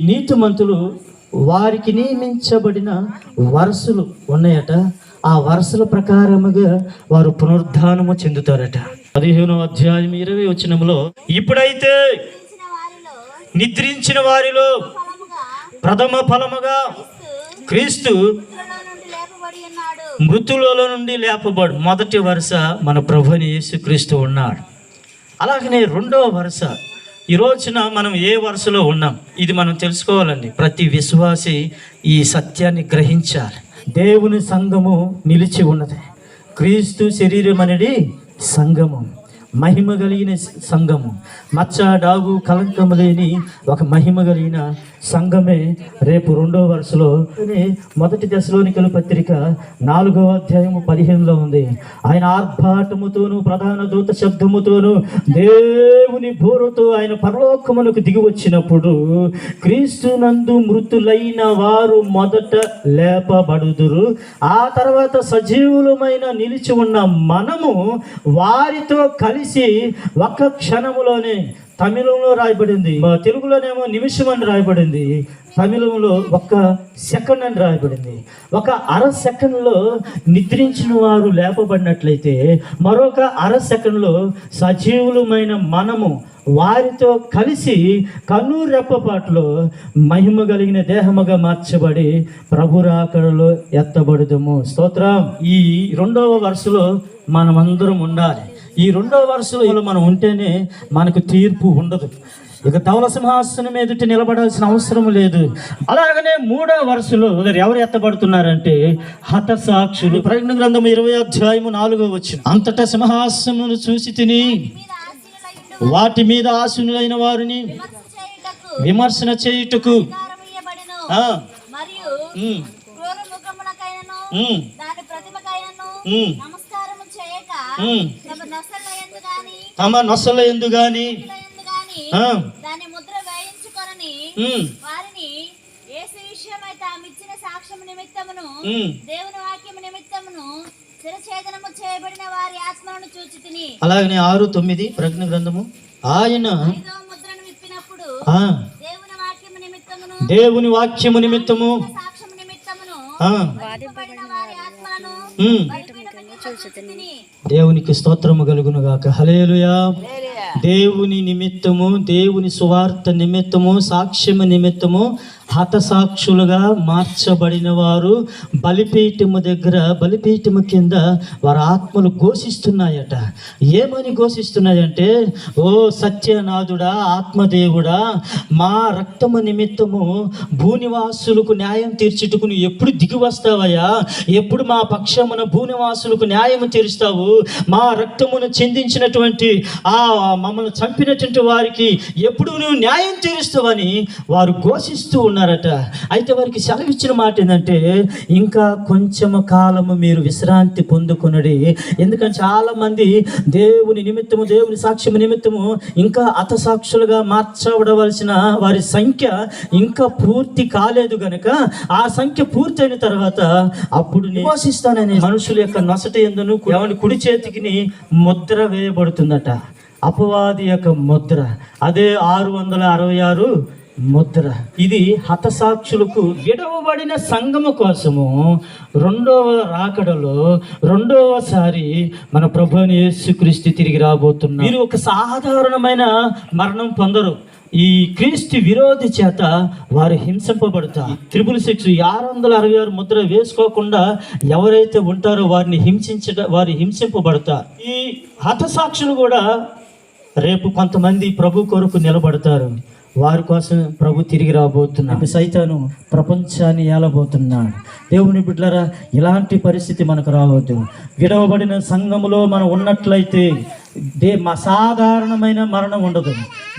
నీతిమంతులు వారికి నియమించబడిన వరుసలు ఉన్నాయట. ఆ వరుసల ప్రకారముగా వారు పునరుద్ధానము చెందుతారట. పదిహేను అధ్యాయం ఇరవై వచనంలో ఇప్పుడైతే నిద్రించిన వారిలో ప్రథమ ఫలముగా క్రీస్తు మృతులలో నుండి మృతులలో నుండి లేపబడు మొదటి వరుస మన ప్రభుని యేసుక్రీస్తు ఉన్నాడు. అలాగనే రెండవ వరుస ఈ రోజున మనం ఏ వరుసలో ఉన్నాం? ఇది మనం తెలుసుకోవాలండి. ప్రతి విశ్వాసి ఈ సత్యాన్ని గ్రహించాలి. దేవుని సంఘము నిలిచి ఉన్నది. క్రీస్తు శరీరం అనేది సంఘము. మహిమ కలిగిన సంఘము. మచ్చ డాగు కలంకము లేని ఒక మహిమ కలిగిన సంఘమే రేపు రెండో వరుసలో మొదటి దశలోనికల పత్రిక నాలుగో అధ్యాయము పదిహేనులో ఉంది. ఆయన ఆర్భాటముతోను ప్రధాన దూత శబ్దముతోను దేవుని బోరుతో ఆయన పరలోకమునకు దిగి వచ్చినప్పుడు క్రీస్తు నందు మృతులైన వారు మొదట లేపబడుదురు. ఆ తర్వాత సజీవులమైన నిలిచి ఉన్న మనము వారితో కలిసి ఒక్క క్షణములోనే తమిళంలో రాయబడింది. మా తెలుగులోనేమో నిమిషం అని రాయబడింది. తమిళంలో ఒక్క సెకండ్ అని రాయబడింది. ఒక అర సెకండ్లో నిద్రించిన వారు లేపబడినట్లయితే మరొక అర సెకండ్లో సజీవులమైన మనము వారితో కలిసి కన్నురెప్పపాటులో మహిమ కలిగిన దేహముగా మార్చబడి ప్రభురాకడలో ఎత్తబడుదము. స్తోత్రం. ఈ రెండవ వరుసలో మనమందరం ఉండాలి. ఈ రెండవ వరుసలో మనం ఉంటేనే మనకు తీర్పు ఉండదు. ఇక ధవల సింహాసనం ఎదుటి నిలబడాల్సిన అవసరం లేదు. అలాగనే మూడవ వరుసలో ఎవరు ఎత్తబడుతున్నారంటే హతసాక్షులు. ప్రకటన గ్రంథం ఇరవై అధ్యాయము నాలుగో వచ్చిన అంతటా సింహాసనమును చూసి తిని వాటి మీద ఆశునులైన వారిని విమర్శ చేయుటకు. విమర్శన చేయుటకు మరియు తమ నొసల ఎందు గాని. నొసలయందు గాని. ఆ, దాని ముద్ర వేయించుకొనని ఉమ్, వారిని యేసు విషయమై తామిచ్చిన సాక్ష్యము నిమిత్తమును. దేవుని వాక్యము నిమిత్తమును శిరఛేదనము చేయబడిన వారి చూచి తిని అలాగనే ఆరు తొమ్మిది ప్రజ్ఞ గ్రంథము. ఆయన ముద్రను విప్పినప్పుడు ఆ, దేవుని వాక్యము నిమిత్తమును దేవుని వాక్యము నిమిత్తము. సాక్ష్యము నిమిత్తమును వారి ఆత్మలను చూచి తిని దేవునికి స్తోత్రము కలుగును గాక. హలేలుయా దేవుని నిమిత్తము దేవుని సువార్త నిమిత్తము సాక్ష్యము నిమిత్తము హతసాక్షులుగా మార్చబడిన వారు బలిపీఠము దగ్గర బలిపీఠము కింద వారి ఆత్మలు ఘోషిస్తున్నాయట. ఏమని ఘోషిస్తున్నాయంటే ఓ సత్యనాథుడా ఆత్మదేవుడా మా రక్తము నిమిత్తము భూనివాసులకు న్యాయం తీర్చుటకు నువ్వు ఎప్పుడు దిగి వస్తావయ్యా? ఎప్పుడు మా పక్షమున భూనివాసులకు న్యాయం తీరుస్తావు? మా రక్తమును చెందించినటువంటి ఆ మమ్మల్ని చంపినటువంటి వారికి ఎప్పుడు నువ్వు న్యాయం తీరుస్తావని వారు ఘోషిస్తూ ఉన్నారట. అయితే వారికి సెలవిచ్చిన మాట ఏంటంటే ఇంకా కొంచెము కాలము మీరు విశ్రాంతి పొందుకునడి. ఎందుకంటే చాలా మంది దేవుని నిమిత్తము దేవుని సాక్ష్యము నిమిత్తము ఇంకా అతసాక్షులుగా మార్చబడవలసిన వారి సంఖ్య ఇంకా పూర్తి కాలేదు గనక ఆ సంఖ్య పూర్తయిన తర్వాత అప్పుడు నివాసిస్తానని మనుషుల యొక్క నొసట ఎందును కుడి చేతికి ముద్ర వేయబడుతుందట. అపవాది యొక్క ముద్ర. అదే ఆరు వందల అరవై ఆరు ముద్ర. ఇది హతసాక్షులకు విడవబడిన సంగము కోసము రెండవ రాకడలో రెండవసారి మన ప్రభుని యేసుక్రీస్తు తిరిగి రాబోతున్నారు మీరు ఒక సాధారణమైన మరణం పొందరు. ఈ క్రీస్తు విరోధి చేత వారు హింసింపబడతారు. త్రిపుల్ సిక్స్ ఆరు వందల అరవై ఆరు ముద్ర వేసుకోకుండా ఎవరైతే ఉంటారో వారిని హింసించట వారు హింసింపబడతారు. ఈ హతసాక్షులు కూడా రేపు కొంతమంది ప్రభు కొరకు నిలబడతారు. వారి కోసం ప్రభు తిరిగి రాబోతున్నాడు. సైతాను ప్రపంచాన్ని ఏలబోతున్నాడు. దేవుని బిడ్డలారా ఇలాంటి పరిస్థితి మనకు రావద్దు. విడవబడిన సంఘములో మనం ఉన్నట్లయితే దే మా సాధారణమైన మరణం ఉండదు.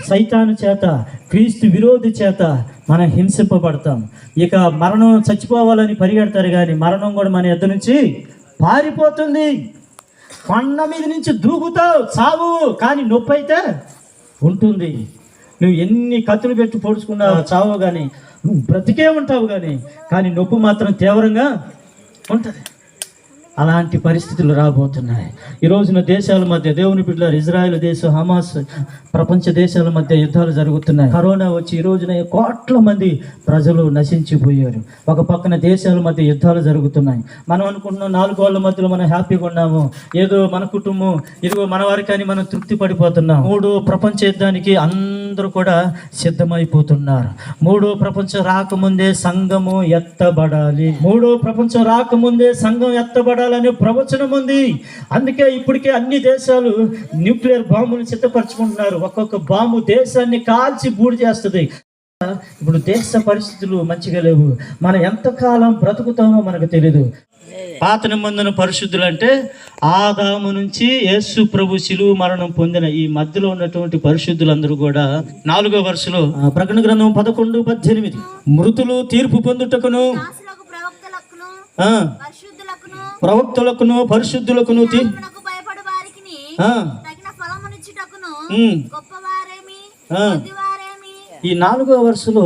సైతాను చేత క్రీస్తు విరోధి చేత మనం హింసింపబడతాం. ఇక మరణం చచ్చిపోవాలని పరిగెడతారు కానీ మరణం కూడా మన ఎద్దు నుంచి పారిపోతుంది. కొండ మీద నుంచి దూకుతావు చావు కానీ నొప్పి అయితే ఉంటుంది. నువ్వు ఎన్ని కత్తులు పెట్టి పొడుచుకున్నావు చావు కానీ నువ్వు బ్రతికే ఉంటావు కానీ కానీ నొప్పి మాత్రం తీవ్రంగా ఉంటుంది. అలాంటి పరిస్థితులు రాబోతున్నాయి. ఈ రోజున దేశాల మధ్య దేవుని బిడ్డలు ఇజ్రాయెల్ దేశం హమాస్ ప్రపంచ దేశాల మధ్య యుద్ధాలు జరుగుతున్నాయి. కరోనా వచ్చి ఈ రోజున కోట్ల మంది ప్రజలు నశించిపోయారు. ఒక పక్కన దేశాల మధ్య యుద్ధాలు జరుగుతున్నాయి. మనం అనుకుంటున్నాం నాలుగు వాళ్ళ మధ్యలో మనం హ్యాపీగా ఉన్నాము. ఏదో మన కుటుంబం ఇదిగో మన వారికని మనం తృప్తి పడిపోతున్నాం. మూడు ప్రపంచ యుద్ధానికి అందరూ కూడా సిద్ధమైపోతున్నారు. మూడో ప్రపంచం రాకముందే సంఘము ఎత్తబడాలి. మూడో ప్రపంచం రాకముందే సంఘం ఎత్తబడాలి. ఎత్తబడాలనే ప్రవచనం ఉంది. అందుకే ఇప్పటికే అన్ని దేశాలు న్యూక్లియర్ బాంబులు సిద్ధపరచుకుంటున్నారు. ఒక్కొక్క బాంబు దేశాన్ని కాల్చి బూడి చేస్తుంది. ఇప్పుడు దేశ పరిస్థితులు మంచిగా లేవు. మనం ఎంతకాలం బ్రతుకుతామో మనకు తెలియదు పాత నిబంధన పరిశుద్ధులు అంటే ఆదాము నుంచి యేసు ప్రభు శిలువు మరణం పొందిన ఈ మధ్యలో ఉన్నటువంటి పరిశుద్ధులందరూ కూడా నాలుగో వరుసలో ప్రకటన గ్రంథం పదకొండు పద్దెనిమిది. మృతులు తీర్పు పొందుటకును ప్రవక్తలకును పరిశుద్ధులకును ఈ నాలుగో వరుసలో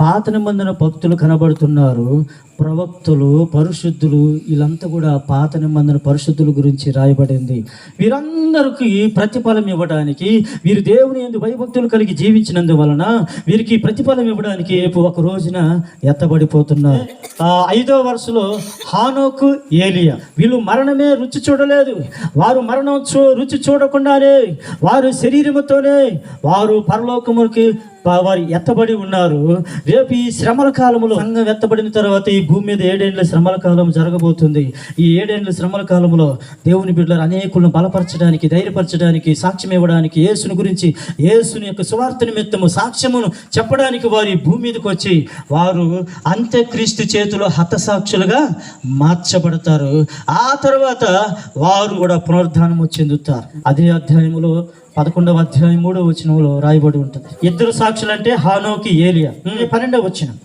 పాత నిబంధన భక్తులు కనబడుతున్నారు. ప్రవక్తులు పరిశుద్ధులు వీళ్ళంతా కూడా పాత నిబంధన పరిశుద్ధుల గురించి రాయబడింది. వీరందరికీ ప్రతిఫలం ఇవ్వడానికి వీరు దేవుని ఎందు భయభక్తులు కలిగి జీవించినందువలన వీరికి ప్రతిఫలం ఇవ్వడానికి రేపు ఒక రోజున ఎత్తబడిపోతున్నారు. ఐదో వరుసలో హానోకు ఏలియా. వీళ్ళు మరణమే రుచి చూడలేదు. వారు మరణం చూ రుచి చూడకుండానే వారు శరీరముతోనే వారు పరలోకముకి వారు ఎత్తబడి ఉన్నారు. రేపు ఈ శ్రమల కాలంలో సంఘం ఎత్తబడిన తర్వాత ఈ భూమి మీద ఏడేండ్ల శ్రమల కాలం జరగబోతుంది. ఈ ఏడేండ్ల శ్రమల కాలంలో దేవుని బిడ్డలు అనేకులను బలపరచడానికి ధైర్యపరచడానికి సాక్ష్యం ఇవ్వడానికి యేసుని గురించి యేసుని యొక్క సువార్త నిమిత్తము సాక్ష్యమును చెప్పడానికి వారు ఈ భూమి మీదకి వచ్చి వారు అంత్యక్రీస్తు చేతిలో హతసాక్షులుగా మార్చబడతారు. ఆ తర్వాత వారు కూడా పునరుద్ధానము చెందుతారు. అదే అధ్యాయములో పదకొండవ అధ్యాయం మూడవ వచనంలో రాయబడి ఉంటుంది. ఇద్దరు సాక్షులు అంటే హానోకి ఏలియా. పన్నెండవ వచనం.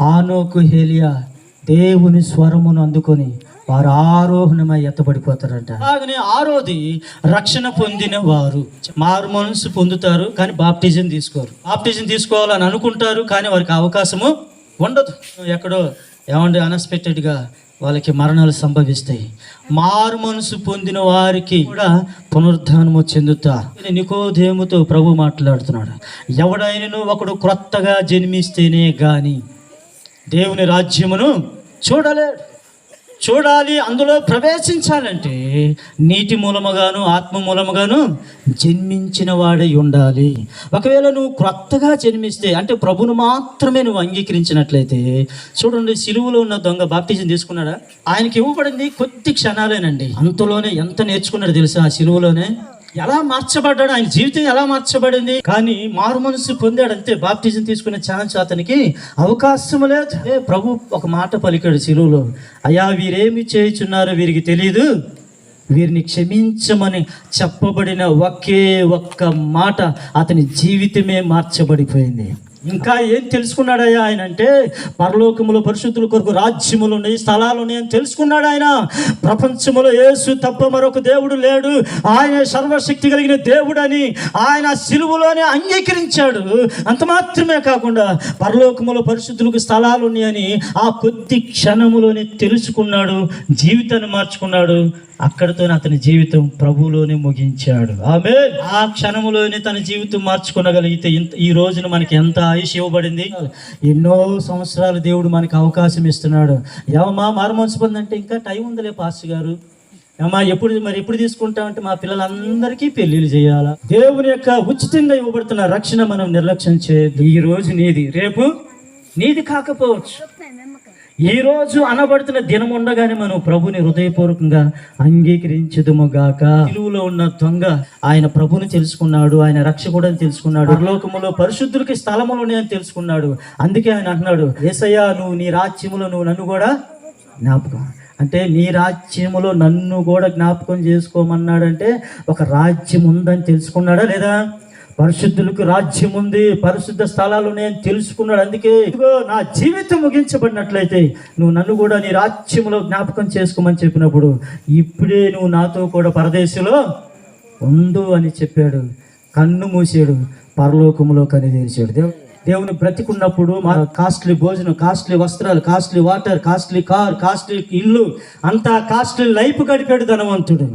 హానోకు ఏలియా దేవుని స్వరమును అందుకొని వారు ఆరోహణమై ఎత్తబడిపోతారంట. అలాగనే ఆరోది రక్షణ పొందిన వారు మారు మనసు పొందుతారు కానీ బాప్టిజం తీసుకోరు. బాప్టిజం తీసుకోవాలని అనుకుంటారు కానీ వారికి అవకాశము ఉండదు. ఎక్కడో ఏమంటే అన్ఎక్స్పెక్టెడ్గా వాళ్ళకి మరణాలు సంభవిస్తాయి. మారు మనసు పొందిన వారికి కూడా పునరుద్ధానము చెందుతారు నికోదేముతో ప్రభు మాట్లాడుతున్నాడు. ఎవడైనను ఒకడు క్రొత్తగా జన్మిస్తేనే కానీ దేవుని రాజ్యమును చూడలేడు. చూడాలి అందులో ప్రవేశించాలంటే నీటి మూలముగాను ఆత్మ మూలముగాను జన్మించిన వాడై ఉండాలి. ఒకవేళ నువ్వు క్రొత్తగా జన్మిస్తే అంటే ప్రభును మాత్రమే నువ్వు అంగీకరించినట్లయితే చూడండి సిలువులో ఉన్న దొంగ బాప్తిజం తీసుకున్నాడా? ఆయనకి ఇవ్వబడింది కొద్ది క్షణాలేనండి. అంతలోనే ఎంత నేర్చుకున్నాడు తెలుసా ఆ సిలువలోనే? ఎలా మార్చబడ్డాడు? ఆయన జీవితం ఎలా మార్చబడింది? కానీ మారు మనసు పొందాడు అంతే బాప్టిజం తీసుకునే ఛాన్స్ అతనికి అవకాశం లేదు. ప్రభు ఒక మాట పలికాడు చెరువులో. అయ్యా వీరేమి చేయుచున్నారో వీరికి తెలియదు వీరిని క్షమించమని చెప్పబడిన ఒకే ఒక్క మాట అతని జీవితమే మార్చబడిపోయింది. ఇంకా ఏం తెలుసుకున్నాడయ్యా ఆయన అంటే పరలోకములో పరిశుద్ధుల కొరకు రాజ్యములు ఉన్నాయి స్థలాలు ఉన్నాయని తెలుసుకున్నాడు ఆయన. ప్రపంచములో యేసు తప్ప మరొక దేవుడు లేడు. ఆయన సర్వశక్తి కలిగిన దేవుడు అని ఆయన సిలువలోనే అంగీకరించాడు. అంత మాత్రమే కాకుండా పరలోకములో పరిశుద్ధులకు స్థలాలు ఉన్నాయని ఆ కొద్ది క్షణములోనే తెలుసుకున్నాడు జీవితాన్ని మార్చుకున్నాడు. అక్కడితోనే అతని జీవితం ప్రభువులోనే ముగించాడు. ఆమె ఆ క్షణములోనే తన జీవితం మార్చుకునగలిగితే ఇంత ఈ రోజున మనకి ఎంత ఆయుష్ ఇవ్వబడింది. ఎన్నో సంవత్సరాలు దేవుడు మనకి అవకాశం ఇస్తున్నాడు. ఏమమ్మా మారుమనసు పొందంటే ఇంకా టైం ఉందిలే పాస్ గారు. అమ్మా ఎప్పుడు మరి ఎప్పుడు తీసుకుంటామంటే మా పిల్లలందరికీ పెళ్ళిళ్ళు చేయాలా? దేవుని యొక్క ఉచితంగా ఇవ్వబడుతున్న రక్షణ మనం నిర్లక్ష్యం చేయదు ఈ రోజు నీది. రేపు నీది కాకపోవచ్చు. ఈ రోజు అనబడుతున్న దినం ఉండగానే మనం ప్రభుని హృదయపూర్వకంగా అంగీకరించదుము గాక తెలుగులో ఉన్న దొంగ ఆయన ప్రభుని తెలుసుకున్నాడు ఆయన రక్షకుడని తెలుసుకున్నాడు. లోకములో పరిశుద్ధులకి స్థలములు ఉన్నాయని తెలుసుకున్నాడు. అందుకే ఆయన అంటున్నాడు ఏసయ్యా నువ్వు నీ రాజ్యములో నువ్వు నన్ను కూడా జ్ఞాపకం అంటే నీ రాజ్యములో నన్ను కూడా జ్ఞాపకం చేసుకోమన్నాడంటే ఒక రాజ్యం ఉందని తెలుసుకున్నాడా లేదా? పరిశుద్ధులకు రాజ్యం ఉంది. పరిశుద్ధ స్థలాలు నేను తెలుసుకున్నాడు. అందుకే ఇదిగో నా జీవితం ముగించబడినట్లయితే నువ్వు నన్ను కూడా నీ రాజ్యంలో జ్ఞాపకం చేసుకోమని చెప్పినప్పుడు ఇప్పుడే నువ్వు నాతో కూడా పరదేశంలో ఉండు అని చెప్పాడు. కన్ను మూసాడు. పరలోకములో కని దేవుడు దేవుని బ్రతికున్నప్పుడు మా కాస్ట్లీ భోజనం కాస్ట్లీ వస్త్రాలు costly water costly car costly ఇల్లు అంతా కాస్ట్లీ లైఫ్ గడిపాడు ధనవంతుడు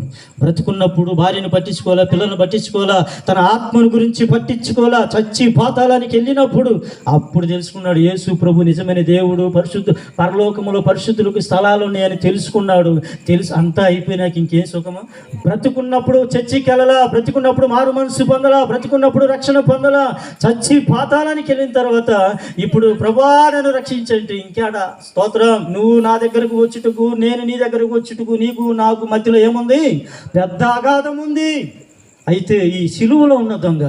బ్రతికున్నప్పుడు భార్యను పట్టించుకోవాలా పిల్లలను పట్టించుకోవాలా తన ఆత్మను గురించి పట్టించుకోవాలా చచ్చి పాతాళానికి వెళ్ళినప్పుడు అప్పుడు తెలుసుకున్నాడు యేసు ప్రభు నిజమైన దేవుడు పరిశుద్ధ పరలోకములో పరిశుద్ధులకు స్థలాలు ఉన్నాయని తెలుసుకున్నాడు. తెలుసు అంతా అయిపోయినాక ఇంకేం సుఖమా? బ్రతుకున్నప్పుడు చర్చికి వెళ్ళలా బ్రతుకున్నప్పుడు మారు మనసు పొందలా బ్రతుకున్నప్పుడు రక్షణ పొందలా చచ్చి పాతాళానికి వెళ్ళి అయిపోయిన తర్వాత ఇప్పుడు ప్రభా నన్ను రక్షించండి. ఇంకేడ? స్తోత్రం. నువ్వు నా దగ్గరకు వచ్చుటకు నేను నీ దగ్గరకు వచ్చుటకు నీకు నాకు మధ్యలో ఏముంది? పెద్ద అగాధం ఉంది. అయితే ఈ శిలువలో ఉన్న దొంగ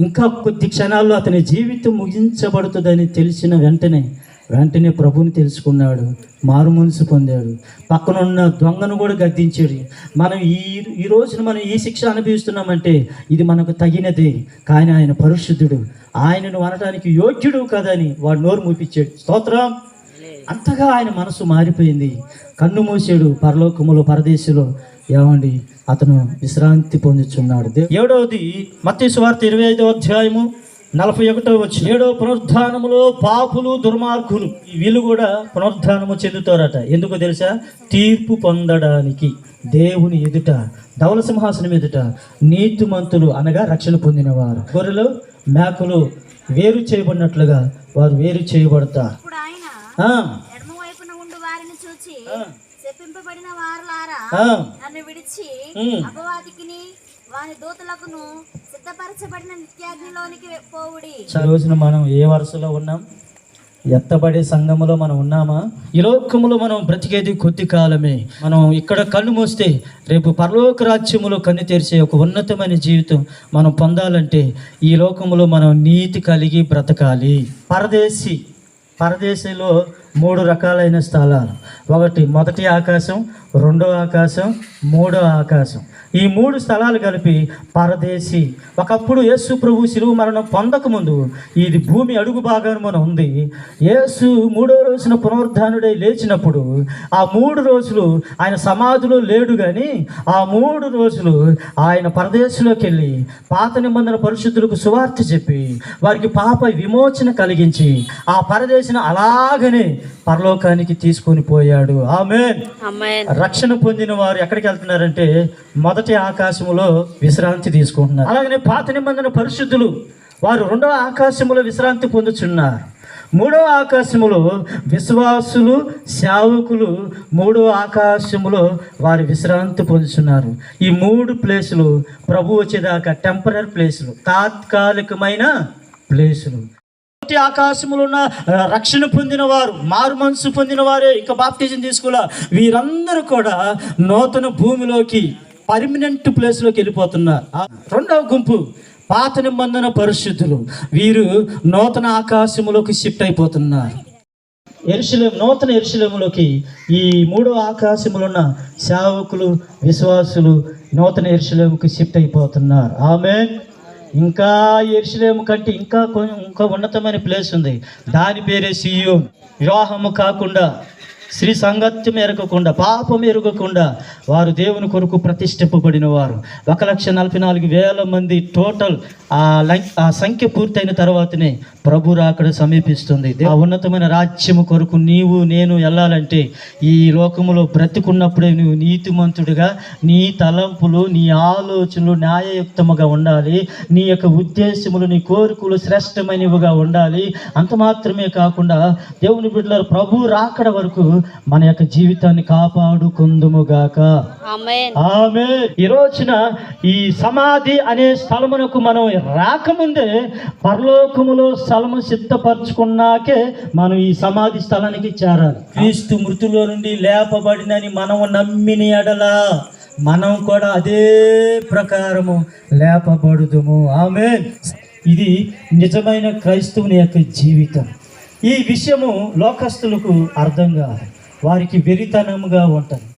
ఇంకా కొద్ది క్షణాల్లో అతని జీవితం ముగించబడుతుందని తెలిసిన వెంటనే వెంటనే ప్రభుని తెలుసుకున్నాడు. మారు మనసు పొందాడు. పక్కనున్న దొంగను కూడా గద్దించాడు. మనం ఈ ఈ రోజున మనం ఈ శిక్ష అనుభవిస్తున్నామంటే ఇది మనకు తగినదే. కానీ ఆయన పరిశుద్ధుడు. ఆయనను అనడానికి యోగ్యుడు కదని వాడు నోరు మూపించాడు స్తోత్రం. అంతగా ఆయన మనసు మారిపోయింది. కన్ను మూసాడు పరలోకములో పరదేశంలో. ఏమండి? అతను విశ్రాంతి పొందుచున్నాడు. ఏడవది? మత్తయి సువార్త ఇరవై ఐదో అధ్యాయము నలభై ఒకటో వచ్చి ఏడో పునరుద్ధానములో పాపులు దుర్మార్గులు. వీళ్ళు కూడా పునరుద్ధానము చెందుతారట. ఎందుకో తెలుసా? తీర్పు పొందడానికి. దేవుని ఎదుట ధవల సింహాసనం ఎదుట నీతిమంతులు అనగా రక్షణ పొందినవారు గొర్రెలు మేకలు వేరు చేయబడినట్లుగా వారు వేరు చేయబడతారు. చెప్పింపబడిన వారులారా ఆ. నన్ను విడిచి. అపవాదికిని వాని దూతలకును సిద్ధపరచబడిన నిత్యాగ్నిలోనికి పోవుడి ఈ రోజున మనం ఏ వరుసలో ఉన్నాం ఎత్తబడే సంఘములో మనం ఉన్నామా? ఈ లోకములో మనం బ్రతికేది కొద్ది కాలమే. మనం ఇక్కడ కళ్ళు మూస్తే రేపు పరలోక రాజ్యములో కన్ను తెరిచే ఒక ఉన్నతమైన జీవితం మనం పొందాలంటే ఈ లోకములో మనం నీతి కలిగి బ్రతకాలి. పరదేశి. పరదేశంలో మూడు రకాలైన స్థలాలు. ఒకటి మొదటి ఆకాశం రెండో ఆకాశం మూడో ఆకాశం. ఈ మూడు స్థలాలు కలిపి పరదేశి. ఒకప్పుడు యేసు ప్రభు శిలువ మరణం పొందకముందు ఇది భూమి అడుగు భాగాన మనం ఉంది. యేసు మూడో రోజున పునరుద్ధానుడై లేచినప్పుడు ఆ మూడు రోజులు ఆయన సమాధిలో లేడు కానీ ఆ మూడు రోజులు ఆయన పరదేశంలోకి వెళ్ళి పాత నిబంధన పరిశుద్ధులకు సువార్త చెప్పి వారికి పాప విమోచన కలిగించి ఆ పరదేశను అలాగనే పరలోకానికి తీసుకొని పోయాడు. ఆమె రక్షణ పొందిన వారు ఎక్కడికి వెళ్తున్నారంటే మొదటి ఆకాశములో విశ్రాంతి తీసుకుంటున్నారు. అలాగనే పాత నిబంధన పరిశుద్ధులు వారు రెండవ ఆకాశములో విశ్రాంతి పొందుచున్నారు. మూడవ ఆకాశములో విశ్వాసులు సేవకులు మూడవ ఆకాశములో వారి విశ్రాంతి పొందుతున్నారు ఈ మూడు ప్లేసులు ప్రభు వచ్చేదాకా టెంపరీ ప్లేసులు తాత్కాలికమైన ప్లేసులు. మొదటి ఆకాశములో ఉన్న రక్షణ పొందిన వారు మారు మనసు పొందిన వారే ఇంకా బాప్తిజం తీసుకోలే వీరందరూ కూడా నూతన భూమిలోకి పర్మనెంట్ ప్లేస్లోకి వెళ్ళిపోతున్నారు. ఆ, రెండవ గుంపు పాత నిబంధన పరిశుద్ధులు. వీరు నూతన ఆకాశములోకి షిఫ్ట్ అయిపోతున్నారు. ఎరుశలేం నూతన ఎరుశలేములోకి ఈ మూడో ఆకాశములో ఉన్న సేవకులు విశ్వాసులు నూతన ఎరుశలేముకి షిఫ్ట్ అయిపోతున్నారు. ఆమె ఇంకా ఎరుశలేము కంటే ఇంకా కొంచెం ఇంకా ఉన్నతమైన ప్లేస్ ఉంది. దాని పేరే సియో వివాహము కాకుండా స్త్రీ సంగత్యం ఎరగకుండా పాపం ఎరగకుండా వారు దేవుని కొరకు ప్రతిష్ఠింపబడిన వారు ఒక లక్ష నలభై నాలుగు వేల మంది టోటల్ ఆ ఆ సంఖ్య పూర్తయిన తర్వాతనే ప్రభు రాకడ సమీపిస్తుంది. ఆ ఉన్నతమైన రాజ్యము కొరకు నీవు నేను వెళ్ళాలంటే ఈ లోకములో బ్రతికున్నప్పుడే నువ్వు నీతిమంతుడిగా నీ తలంపులు నీ ఆలోచనలు న్యాయయుక్తముగా ఉండాలి. నీ యొక్క ఉద్దేశములు నీ కోరికలు శ్రేష్టమైనవిగా ఉండాలి. అంత మాత్రమే కాకుండా దేవుని బిడ్డల ప్రభు రాకడ వరకు మన యొక్క జీవితాన్ని కాపాడుకుందుముగాక. ఆమె ఈ రోజున ఈ సమాధి అనే స్థలమునకు మనం రాకముందే పరలోకములో స్థలము సిద్ధపరచుకున్నాకే మనం ఈ సమాధి స్థలానికి చేరాలి. క్రీస్తు మృతులో నుండి లేపబడినని మనం నమ్మిన ఎడల మనం కూడా అదే ప్రకారము లేపబడుదుము. ఆమె ఇది నిజమైన క్రైస్తవుని యొక్క జీవితం. ఈ విషయము లోకస్తులకు అర్థం కాదు. వారికి వెరితనముగా ఉంటుంది.